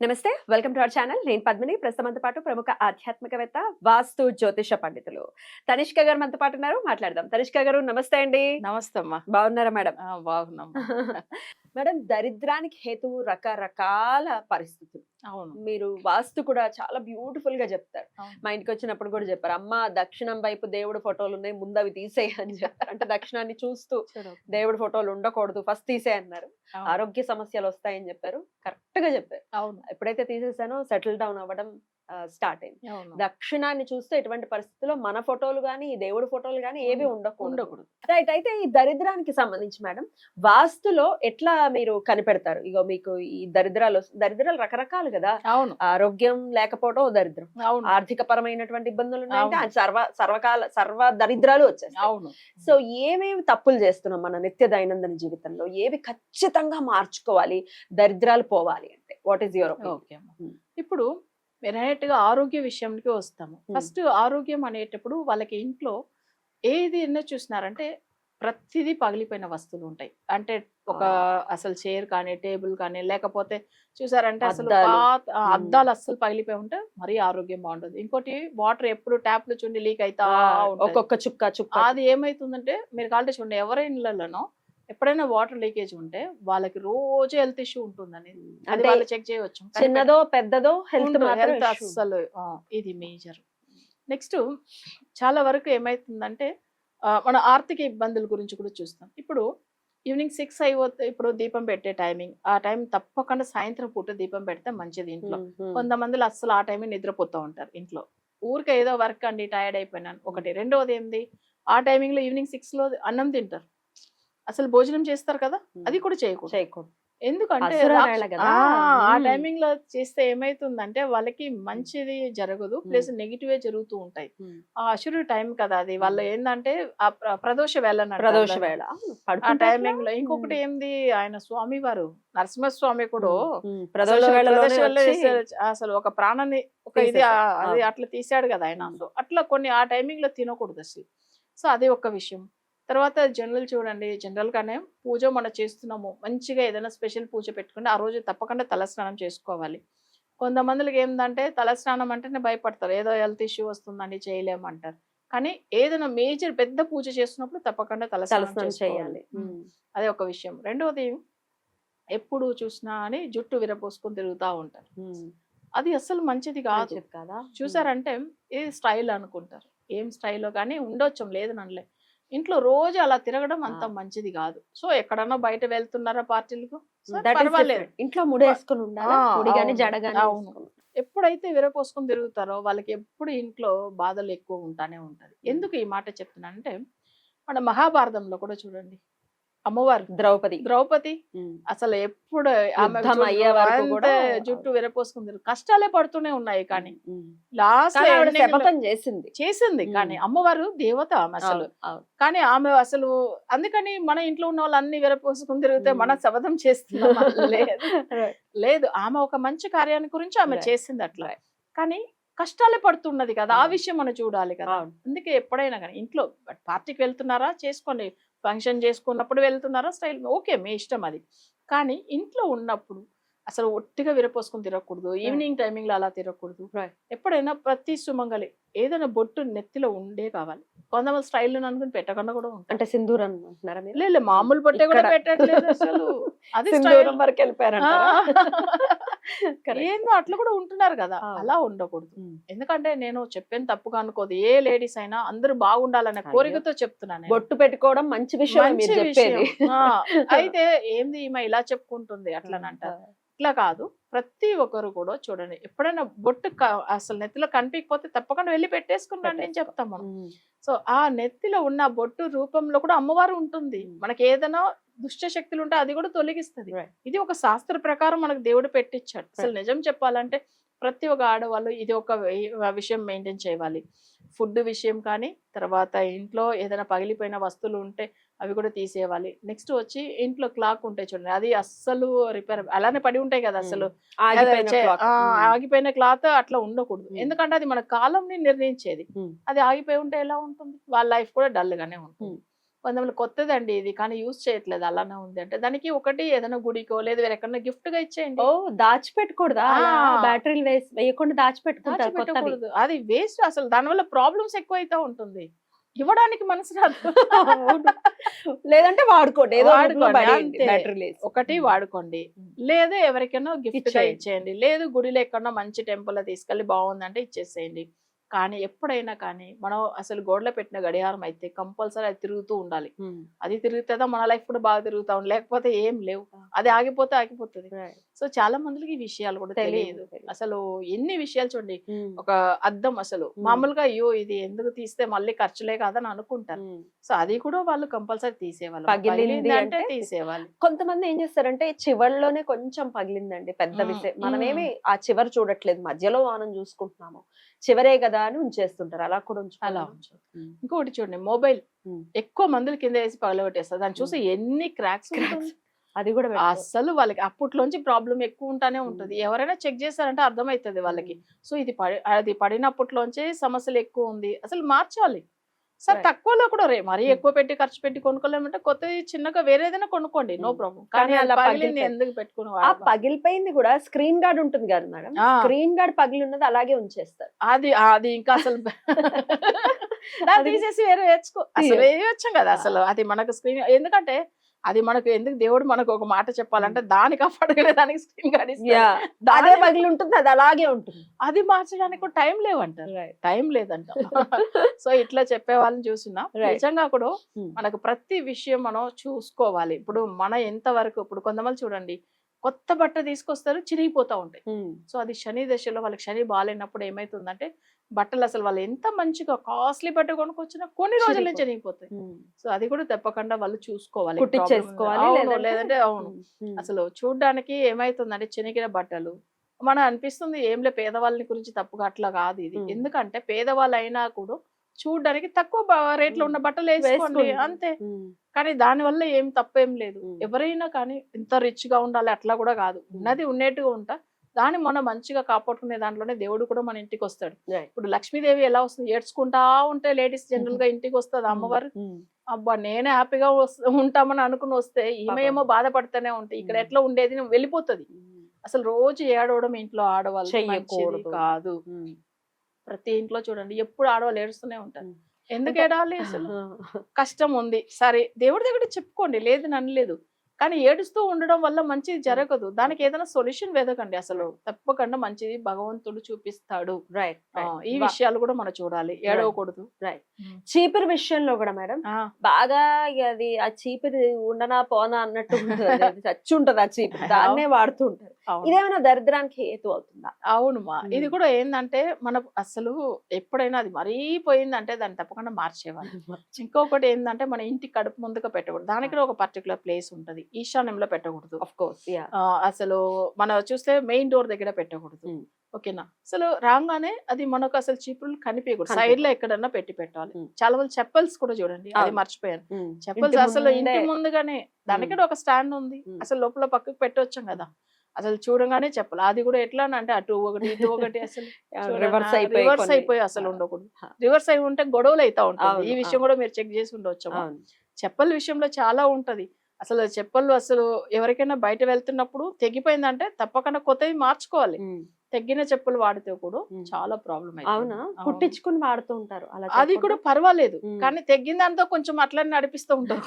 నమస్తే welcome to our channel. నేను పద్మిని. ప్రస్తుతంతో పాటు ప్రముఖ ఆధ్యాత్మికవేత్త వాస్తు జ్యోతిష పండితులు తనిష్క గారు మనతో పాటు ఉన్నారు. మాట్లాడదాం. తనిష్క గారు నమస్తే అండి. నమస్తే అమ్మా. బాగున్నారా మేడం? బాగున్నాం. మేడం దరిద్రానికి హేతువు రకరకాల పరిస్థితులు. అవును. మీరు వాస్తు కూడా చాలా బ్యూటిఫుల్గా చెప్తారు. మా ఇంటికి వచ్చినప్పుడు కూడా చెప్పారు అమ్మ దక్షిణం వైపు దేవుడు ఫోటోలు ఉన్నాయి ముందు అవి తీసేయి అని చెప్పారు. అంటే దక్షిణాన్ని చూస్తూ. దేవుడి ఫోటోలు ఉండకూడదు ఫస్ట్ తీసే అన్నారు. ఆరోగ్య సమస్యలు వస్తాయని చెప్పారు కరెక్ట్గా చెప్పారు. అవును. ఎప్పుడైతే తీసేసానో సెటిల్ డౌన్ అవ్వడం స్టార్ట్ అయింది. దక్షిణాన్ని చూస్తే ఎటువంటి పరిస్థితుల్లో మన ఫోటోలు గానీ ఈ దేవుడి ఫోటోలు గానీ ఏవి ఉండకూడదు. రైట్. అయితే ఈ దరిద్రానికి సంబంధించి మేడం వాస్తులో ఎట్లా మీరు కనిపెడతారు? ఇగో మీకు ఈ దరిద్రాలు దరిద్రాలు రకరకాలు కదా. అవును. ఆరోగ్యం లేకపోవడం దరిద్రం. అవును. ఆర్థిక పరమైనటువంటి ఇబ్బందులు ఉన్నాయంటే సర్వ సర్వకాల సర్వ దరిద్రాలు వచ్చేస్తాయి. అవును. సో ఏమేమి తప్పులు చేస్తున్నాం మన నిత్య దైనందిన జీవితంలో? ఏవి ఖచ్చితంగా మార్చుకోవాలి? దరిద్రాలు పోవాలి అంటే. What is your okay. ఇప్పుడు డైరెక్ట్గా ఆరోగ్య విషయానికి వస్తాము. ఫస్ట్ ఆరోగ్యం అనేటప్పుడు వాళ్ళకి ఇంట్లో ఏది ఎన్నో చూసినారంటే ప్రతిదీ పగిలిపోయిన వస్తువులు ఉంటాయి అంటే ఒక అసలు చైర్ కానీ టేబుల్ కానీ లేకపోతే చూసారంటే అసలు అద్దాలు. అస్సలు పగిలిపోయి ఉంటే మరీ ఆరోగ్యం బాగుంటుంది ఇంకోటి వాటర్ ఎప్పుడు ట్యాప్లో చూడండి లీక్ అవుతా. ఒక్కొక్క చుక్క చుక్క అది ఏమైతుందంటే మీరు కావాలంటే చూడండి ఎవరి ఎప్పుడైనా వాటర్ లీకేజ్ ఉంటే వాళ్ళకి రోజు హెల్త్ ఇష్యూ ఉంటుందని అది వాళ్ళు చెక్ చేయవచ్చు. చిన్నదో పెద్దదో హెల్త్ ఆ, ఇది మేజర్. నెక్స్ట్ చాలా వరకు ఏమైతుందంటే మన ఆర్థిక ఇబ్బందుల గురించి కూడా చూస్తాం. ఇప్పుడు ఈవినింగ్ సిక్స్ అయిపోతే ఇప్పుడు దీపం పెట్టే టైమింగ్ ఆ టైం తప్పకుండా సాయంత్రం పూట దీపం పెడితే మంచిది ఇంట్లో. కొంతమందిలో అస్సలు ఆ టైం నిద్రపోతూ ఉంటారు ఇంట్లో. ఊరికే ఏదో వర్క్ అండి టైర్డ్ అయిపోయినాను. ఒకటి రెండవది ఏంది? ఆ టైమింగ్లో ఈవినింగ్ సిక్స్లో అన్నం తింటారు. అసలు భోజనం చేస్తారు కదా అది కూడా చేయకూడదు. చేయకూడదు. ఎందుకంటే. ఆ. టైమింగ్లో చేస్తే ఏమైతుందంటే వాళ్ళకి మంచిది జరగదు ప్లస్ నెగిటివ్ జరుగుతూ ఉంటాయి. ఆ అసురు టైం కదా అది. వాళ్ళు ఏంటంటే ఆ ప్ర- ప్రదోష వేళ ప్రదోష. వేళ. ఆ టైమింగ్లో? ఇంకొకటి ఏంది ఆయన స్వామి వారు నరసింహస్వామి కూడా ప్రదోష అసలు ఒక ప్రాణాన్ని ఒక ఇది. అది. అట్లా తీసాడు కదా ఆయన అట్లా కొన్ని ఆ టైమింగ్లో తినకూడదు అసలు. సో అది ఒక విషయం. తర్వాత జనరల్ చూడండి జనరల్ గానే పూజ మనం చేస్తున్నాము. మంచిగా ఏదైనా స్పెషల్ పూజ పెట్టుకుంటే ఆ రోజు తప్పకుండా తలస్నానం చేసుకోవాలి. కొంతమందికి ఏంటంటే తలస్నానం అంటేనే భయపడతారు. ఏదో హెల్త్ ఇష్యూ వస్తుందండి చేయలేమంటారు. కానీ ఏదైనా మేజర్ పెద్ద పూజ చేస్తున్నప్పుడు తప్పకుండా తలస్నానం చేయాలి. అదే ఒక విషయం. రెండవది ఎప్పుడు చూసినా అని జుట్టు విరపోసుకొని తిరుగుతూ ఉంటారు. అది అస్సలు మంచిది కాదు. కాదా? చూసారంటే ఇది స్టైల్ అనుకుంటారు. ఏం స్టైల్లో కానీ ఉండొచ్చు లేదు నన్నలే. ఇంట్లో రోజు అలా తిరగడం అంత. మంచిది కాదు. సో ఎక్కడన్నా బయట వెళ్తున్నారా పార్టీలకు? పర్వాలేదు. ఇంట్లో ముడేసుకుని ముడి అవును. ఎప్పుడైతే విరపోసుకొని తిరుగుతారో వాళ్ళకి ఎప్పుడు ఇంట్లో బాధలు ఎక్కువ ఉంటానే ఉంటది. ఎందుకు ఈ మాట చెప్తున్నానంటే మన మహాభారతంలో కూడా చూడండి. అమ్మవారు. ద్రౌపది. ద్రౌపది. అసలు ఎప్పుడు ఆమె జుట్టు కూడా జుట్టు విరపోసుకుంది. కష్టాలే పడుతూనే ఉన్నాయి కానీ. లాస్ట్ శపథం చేసింది. చేసింది. కానీ అమ్మవారు దేవత ఆమె అసలు. కానీ ఆమె అసలు అందుకని మన ఇంట్లో ఉన్న వాళ్ళు అన్ని విరపోసుకుని తిరిగితే. మన శపథం చేస్తున్నాం లేదు. ఆమె ఒక మంచి కార్యాన్ని గురించి ఆమె. చేసింది అట్లా. కానీ కష్టాలే పడుతున్నది కదా. ఆ. విషయం మనం చూడాలి కదా. అందుకే ఎప్పుడైనా కానీ ఇంట్లో పార్టీకి వెళ్తున్నారా? చేసుకోండి. ఫంక్షన్ చేసుకున్నప్పుడు వెళ్తున్నారా స్టైల్? ఓకే మీ ఇష్టం అది. కానీ ఇంట్లో ఉన్నప్పుడు అసలు ఒట్టిగా విరపోసుకుని తిరగకూడదు ఈవినింగ్ టైమింగ్లో అలా తిరగకూడదు. ఎప్పుడైనా ప్రతి సుమంగలి ఏదైనా బొట్టు నెత్తిలో ఉండే కావాలి కొంతమంది స్టైల్ అనుకుని పెట్టకుండా కూడా అంటే సింధూరం అంటున్నారా మీరు లేదు మామూలు బొట్టే కూడా. పెట్టట్లేదు అసలు అది. సింధూరం వరకు. ఏందో అట్లా కూడా ఉంటున్నారు కదా. అలా ఉండకూడదు. ఎందుకంటే నేను చెప్పేది తప్పుగా అనుకోదు ఏ లేడీస్ అయినా అందరూ బాగుండాలనే. కోరికతో చెప్తున్నాను నేను. బొట్టు పెట్టుకోవడం మంచి విషయం అయితే ఏంది ఈమె ఇలా చెప్పుకుంటుంది అట్లనంటారు ఇట్లా కాదు. ప్రతి ఒక్కరు కూడా చూడండి. ఎప్పుడైనా బొట్టు అసలు నెత్తిలో కనిపించకపోతే తప్పకుండా వెళ్ళి పెట్టేసుకుని రండి అని చెప్తాం మనం. సో ఆ నెత్తిలో ఉన్న బొట్టు రూపంలో కూడా అమ్మవారు ఉంటుంది. మనకి ఏదైనా దుష్ట శక్తులు ఉంటే అది కూడా తొలగిస్తుంది. ఇది ఒక శాస్త్ర ప్రకారం మనకు దేవుడు పెట్టించాడు అసలు నిజం చెప్పాలంటే ప్రతి ఒక్క ఆడవాళ్ళు ఇది ఒక విషయం మెయింటైన్ చేయాలి. ఫుడ్ విషయం కానీ తర్వాత ఇంట్లో ఏదైనా పగిలిపోయిన వస్తువులు ఉంటే అవి కూడా తీసేయాలి. నెక్స్ట్ వచ్చి ఇంట్లో క్లాక్ ఉంటాయి చూడండి అది అస్సలు రిపేర్ అలానే పడి ఉంటాయి కదా అసలు ఆగిపోయిన క్లాత్ అట్లా ఉండకూడదు. ఎందుకంటే అది మన కాలంని నిర్ణయించేది. అది ఆగిపోయి ఉంటే ఎలా ఉంటుంది? వాళ్ళ లైఫ్ కూడా డల్ గానే ఉంటుంది. కొంతమంది కొత్తదండి ఇది కానీ యూజ్ చేయట్లేదు అలానే ఉంది. అంటే దానికి ఒకటి ఏదైనా గుడికో లేదు వేరెక్కడన్నా గిఫ్ట్గా ఇచ్చేయండి. ఓ దాచిపెట్టకూడదా. బ్యాటరీలు వేసి వేయకుండా దాచిపెట్టకూడదు. అది వేస్ట్ అసలు. దానివల్ల ప్రాబ్లమ్స్ ఎక్కువ అవుతా ఉంటుంది. ఇవ్వడానికి మనసు రాదు. లేదంటే వాడుకోండి. ఏదో వాడుకోండి, ఒకటి వాడుకోండి. లేదు ఎవరికైనా గిఫ్ట్గా ఇచ్చేయండి. లేదు గుడిలో ఎక్కడన్నా మంచి టెంపుల్లో తీసుకెళ్ళి బాగుందంటే ఇచ్చేసేయండి. కానీ ఎప్పుడైనా కానీ మనం అసలు గోడలో పెట్టిన గడియారం అయితే కంపల్సరీ అది తిరుగుతూ ఉండాలి. అది తిరుగుతుందా మన లైఫ్ కూడా బాగా తిరుగుతా ఉంది. లేకపోతే ఏం లేవు. అది ఆగిపోతే ఆగిపోతుంది. సో చాలా మందికి ఈ విషయాలు కూడా తెలియదు. అసలు ఎన్ని విషయాలు చూడండి. ఒక అద్దం అసలు. మామూలుగా అయ్యో ఇది ఎందుకు తీస్తే మళ్ళీ ఖర్చులే కాదని అనుకుంటారు. సో అది కూడా వాళ్ళు కంపల్సరీ తీసేవాళ్ళు. పగిలింది అంటే తీసేవాళ్ళు. కొంతమంది ఏం చేస్తారంటే చివర్లోనే కొంచెం పగిలిందండి పెద్ద. విషయం. మనమేమి ఆ చివరి చూడట్లేదు. మధ్యలో మనం చూసుకుంటున్నాము. చివరే కదా అని ఉంచేస్తుంటారు. అలా కూడా అలా ఉంచుకోవాలి ఉంచు. ఇంకొకటి చూడండి మొబైల్. ఎక్కువ మందులు కింద వేసి పగలగొట్టేస్తారు దాన్ని చూసి ఎన్ని క్రాక్స్ Cracks. అది కూడా. అసలు వాళ్ళకి అప్పట్లోంచి ప్రాబ్లం ఎక్కువ ఉంటానే ఉంటుంది. ఎవరైనా చెక్ చేశారంటే అర్థమవుతుంది వాళ్ళకి. సో ఇది పడి అది పడినప్పట్లోంచే సమస్యలు ఎక్కువ ఉంది అసలు మార్చాలి. సార్. తక్కువలో కూడా రే మరీ. ఎక్కువ పెట్టి ఖర్చు పెట్టి కొనుక్కోలేమంటే కొత్తది చిన్నగా వేరే ఏదైనా కొనుక్కోండి. నో. ప్రాబ్లం కానీ అలా పగిలింది ఎందుకు పెట్టుకుని ఆ వాడదాం? పగిలిపోయింది కూడా స్క్రీన్ గార్డ్ ఉంటుంది కదా మేడం? స్క్రీన్ గార్డ్ పగిలి ఉన్నది అలాగే ఉంచేస్తారు. అది అది ఇంకా అసలు తీసేసి వేరే వేసుకో. అసలు. వేయొచ్చు కదా అసలు. అది మనకు స్క్రీన్ ఎందుకంటే అది మనకు ఎందుకు దేవుడు మనకు ఒక మాట చెప్పాలంటే దాని కాపాడగలే దానికి స్క్రీన్ గార్డ్ అదే పగిలి ఉంటుంది అది అలాగే ఉంటుంది. అది మార్చడానికి టైం లేవంటారు టైం లేదంట. సో ఇట్లా చెప్పే వాళ్ళని చూసినా. నిజంగా కూడా. మనకు ప్రతి విషయం మనం చూసుకోవాలి. ఇప్పుడు మన ఎంత వరకు ఇప్పుడు కొంతమంది చూడండి కొత్త బట్ట తీసుకొస్తారు చిరిగిపోతా ఉంటాయి. సో అది శని దశలో వాళ్ళకి శని బాగాలేనప్పుడు ఏమైతుందంటే బట్టలు అసలు వాళ్ళు ఎంత మంచిగా కాస్ట్లీ బట్ట కొనుక్కొచ్చినా కొన్ని రోజులే. చిరిగిపోతాయి ఉమ్. సో అది కూడా తప్పకుండా వాళ్ళు చూసుకోవాలి లేదంటే- అవును. అసలు చూడ్డానికి ఏమైతుందంటే చినిగిన బట్టలు మన అనిపిస్తుంది ఏంలే పేదవాళ్ళని గురించి తప్పుగా అట్లా కాదు ఇది. ఎందుకంటే పేదవాళ్ళు అయినా కూడా చూడ్డానికి తక్కువ రేట్లో ఉన్న బట్టలు వేసుకోండి. అంతే. కానీ దాని వల్ల ఏం తప్పేం లేదు. ఎవరైనా కానీ ఇంత రిచ్గా ఉండాలి అట్లా కూడా కాదు ఉన్నది ఉన్నట్టుగా ఉంటా దాన్ని మనం మంచిగా కాపాడుకునే దాంట్లోనే దేవుడు కూడా మన ఇంటికి వస్తాడు. ఇప్పుడు లక్ష్మీదేవి ఎలా వస్తుంది ఏడ్చుకుంటా ఉంటే లేడీస్ జనరల్గా ఇంటికి వస్తుంది అమ్మవారు ఉమ్. అబ్బా నేనే హ్యాపీగా ఉంటామని అనుకుని వస్తే ఈమె. ఏమో బాధపడుతూనే ఉంటాయి ఇక్కడ. ఎట్లా ఉండేది వెళ్ళిపోతుంది. అసలు రోజు ఏడవడం ఇంట్లో ఆడవాళ్ళు కాదు. ప్రతి ఇంట్లో చూడండి ఎప్పుడు ఆడవాళ్ళు ఏడుస్తూనే ఉంటారు. ఎందుకు ఏడాలి అసలు కష్టం ఉంది సరే దేవుడి దగ్గర చెప్పుకోండి లేదు అనలేదు కానీ ఏడుస్తూ ఉండడం వల్ల మంచిది జరగదు. దానికి ఏదైనా సొల్యూషన్ వెదకండి అసలు. తప్పకుండా మంచిది భగవంతుడు చూపిస్తాడు. రైట్ ఈ విషయాలు కూడా మనం చూడాలి. ఏడవకూడదు. రైట్ చీపురు విషయంలో కూడా మేడం బాగా అది ఆ చీపురు ఉండనా పోనా అన్నట్టు ఉంటుంది. చచ్చి ఉంటది ఆ చీపురు. దాన్నే వాడుతూ ఉంటారు. ఇదేమైనా దరిద్రానికి హేతు అవుతుందా? అవునుమా ఇది. కూడా ఏంటంటే మన అసలు ఎప్పుడైనా అది మరీ పోయిందంటే దాన్ని తప్పకుండా మార్చేవాళ్ళు. ఇంకొకటి ఏంటంటే మన ఇంటి కడుపు ముందుగా పెట్టకూడదు. దానికి ఒక పర్టికులర్ ప్లేస్ ఉంటది. ఈశాన్యంలో పెట్టకూడదు. ఆఫ్ కోర్స్ అసలు మనం చూస్తే మెయిన్ డోర్ దగ్గర పెట్టకూడదు. ఓకేనా? అసలు రాగానే అది మనకు అసలు చీపులు కనిపించకూడదు. సైడ్లో ఎక్కడన్నా పెట్టి పెట్టాలి. చాలా మంది చెప్పల్స్ కూడా చూడండి అది అవును. మర్చిపోయాను. చెప్పల్స్ అసలు ఇంటి ముందుగానే దానికి ఒక స్టాండ్ ఉంది. అసలు లోపల పక్కకు పెట్టొచ్చాం కదా. అసలు చూడగానే చెప్పాలి. అది కూడా ఎట్లా అంటే అటు ఒకటి ఇటు ఒకటి అసలు రివర్స్ అయిపోయి రివర్స్ అయిపోయి అసలు ఉండకూడదు. రివర్స్ అయి ఉంటే గొడవలు అవుతా అవును, ఈ విషయం కూడా మీరు చెక్ చేసి ఉండొచ్చు అవును. చెప్పల విషయంలో చాలా ఉంటది. అసలు చెప్పలు అసలు ఎవరికైనా బయట వెళ్తున్నప్పుడు తెగిపోయిందంటే తప్పకుండా కొత్తవి మార్చుకోవాలి. తగ్గిన చెప్పులు వాడితే కూడా. చాలా ప్రాబ్లం అవునా? కుట్టించుకుని వాడుతూ ఉంటారు అలా అది కూడా పర్వాలేదు. కానీ తెగ్గిన దాంతో కొంచెం అట్లనే నడిపిస్తూ ఉంటారు.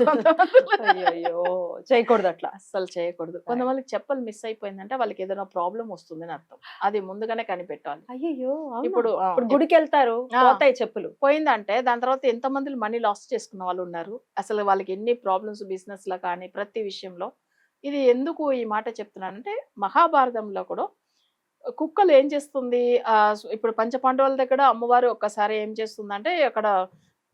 అయ్యో చేయకూడదు అట్లా. అస్సలు చేయకూడదు. కొంతమందికి చెప్పలు మిస్ అయిపోయిందంటే వాళ్ళకి ఏదైనా ప్రాబ్లం వస్తుందని అర్థం. అది ముందుగానే కనిపెట్టాలి. అయ్యో ఇప్పుడు గుడికి వెళ్తారు. పోతాయి చెప్పులు. పోయిందంటే దాని తర్వాత ఎంత మంది మనీ లాస్ చేసుకున్న వాళ్ళు ఉన్నారు? అసలు వాళ్ళకి ఎన్ని ప్రాబ్లమ్స్ బిజినెస్లో కానీ ప్రతి విషయంలో? ఇది ఎందుకు ఈ మాట చెప్తున్నానంటే మహాభారతంలో కూడా కుక్కలు ఏం చేస్తుంది? ఇప్పుడు పంచపాండవుల దగ్గర అమ్మవారు ఒక్కసారి ఏం చేస్తుందంటే అక్కడ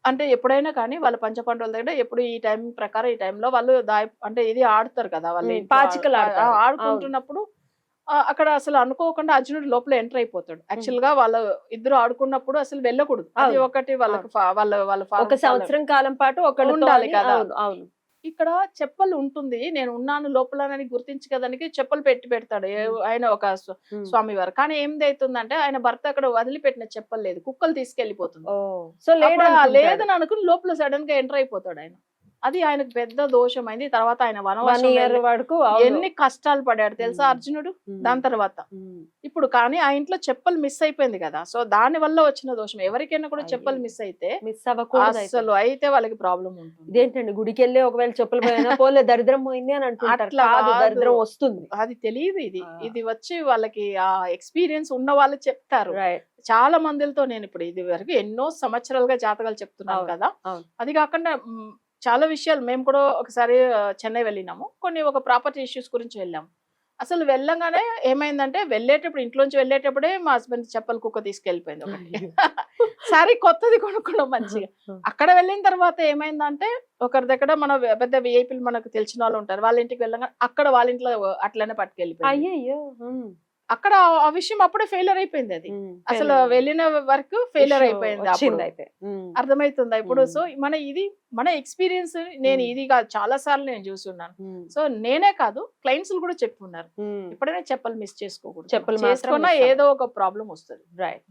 అంటే ఎప్పుడైనా కానీ వాళ్ళ పంచపాండవుల దగ్గర ఎప్పుడు ఈ టైం ప్రకారం ఈ టైంలో వాళ్ళు దాయి అంటే ఇది ఆడతారు కదా వాళ్ళు పాచికలు ఆడుకుంటున్నప్పుడు అక్కడ అసలు అనుకోకుండా అర్జునుడు లోపల ఎంటర్ అయిపోతాడు. యాక్చువల్గా వాళ్ళ ఇద్దరు ఆడుకున్నప్పుడు అసలు వెళ్ళకూడదు. అది. ఒకటి వాళ్ళకి వాళ్ళ వాళ్ళ ఒక సంవత్సరం కాలం పాటు ఉండాలి కదా. అవును. ఇక్కడ చెప్పలు ఉంటుంది. నేను ఉన్నాను లోపలనని గుర్తించగదానికి చెప్పలు పెట్టి పెడతాడు. ఆయన ఒక. స్వామి వారు కానీ ఏమైతుందంటే ఆయన భర్త అక్కడ వదిలిపెట్టిన చెప్పలు లేదు. కుక్కలు తీసుకెళ్ళిపోతుంది సో. లేదని అనుకుని లోపల సడన్గా ఎంటర్ అయిపోతాడు ఆయన. అది ఆయనకు పెద్ద దోషం అయింది తర్వాత ఆయన వన్ వనవాసం ఎన్ని కష్టాలు పడాడు తెలుసా. అర్జునుడు? దాని తర్వాత. ఇప్పుడు కానీ ఆ ఇంట్లో చెప్పలు మిస్ అయిపోయింది కదా. సో దాని వల్ల వచ్చిన దోషం. ఎవరికైనా కూడా చెప్పలు. మిస్ అయితే మిస్ అవ్వకూడదు. అసలు అయితే వాళ్ళకి ప్రాబ్లం ఉంటుంది. ఇదేంటండి? గుడికి వెళ్ళి ఒకవేళ చెప్పులు పోయినా పోలే దరిద్రం పోయింది అని అంటుంటారు. దరిద్రం వస్తుంది. అది తెలియదు ఇది. ఇది వచ్చి వాళ్ళకి ఆ ఎక్స్పీరియన్స్ ఉన్న వాళ్ళు చెప్తారు. చాలా మందితో నేను ఇప్పుడు ఇది వరకు ఎన్నో సంవత్సరాలుగా జాతకాలు చెప్తున్నాను కదా. అది కాకుండా చాలా విషయాలు మేము కూడా ఒకసారి చెన్నై వెళ్ళినాము. కొన్ని ఒక ప్రాపర్టీ ఇష్యూస్ గురించి వెళ్ళాము. అసలు వెళ్ళంగానే ఏమైందంటే వెళ్ళేటప్పుడు ఇంట్లోంచి వెళ్ళేటప్పుడే మా హస్బెండ్ చెప్పలు కుక్క తీసుకెళ్ళిపోయింది ఒకటి. సరే కొత్తది కొనుక్కున్నాం మంచిగా. అక్కడ వెళ్ళిన తర్వాత ఏమైందంటే ఒకరి దగ్గర మన పెద్ద విఐపీలు మనకు తెలిసిన వాళ్ళు ఉంటారు. వాళ్ళ ఇంటికి వెళ్ళగా అక్కడ వాళ్ళ ఇంట్లో అట్లనే పట్టుకెళ్ళిపోయింది. అయ్యయ్యో ఉమ్, అక్కడ ఆ విషయం అప్పుడే ఫెయిలర్ అయిపోయింది అది. అసలు. వెళ్ళిన వరకు ఫెయిలర్ అయిపోయింది. అయితే అర్థమవుతుందా ఇప్పుడు. సో మన ఇది మన ఎక్స్పీరియన్స్ నేను. ఇది కాదు చాలా సార్లు నేను చూస్తున్నాను సో నేనే కాదు క్లయింట్స్ కూడా చెప్పున్నారు. ఉమ్, ఎప్పుడైనా చెప్పలు మిస్ చేసుకోకూడదు. చెప్పులు చేసుకున్నా ఏదో ఒక ప్రాబ్లం వస్తుంది. రైట్